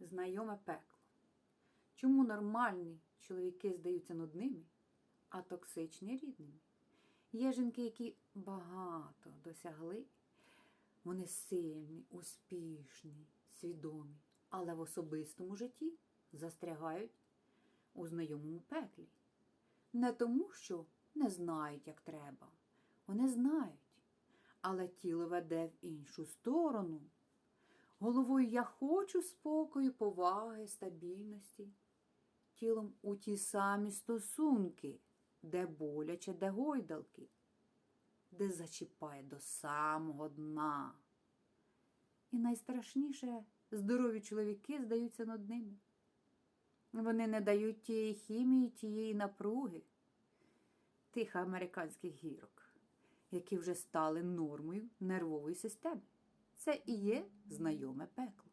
знайоме пекло. Чому нормальні чоловіки здаються нудними, а токсичні рідними? Є жінки, які багато досягли. Вони сильні, успішні, свідомі, але в особистому житті застрягають у знайомому пеклі. Не тому, що не знають, як треба. Вони знають, але тіло веде в іншу сторону. Головою я хочу спокою, поваги, стабільності. Тілом у ті самі стосунки, де боляче, де гойдалки, де зачіпає до самого дна. І найстрашніше здорові чоловіки здаються над ними. Вони не дають тієї хімії, тієї напруги, тих американських гірок, які вже стали нормою нервової системи. Це і є знайоме пекло.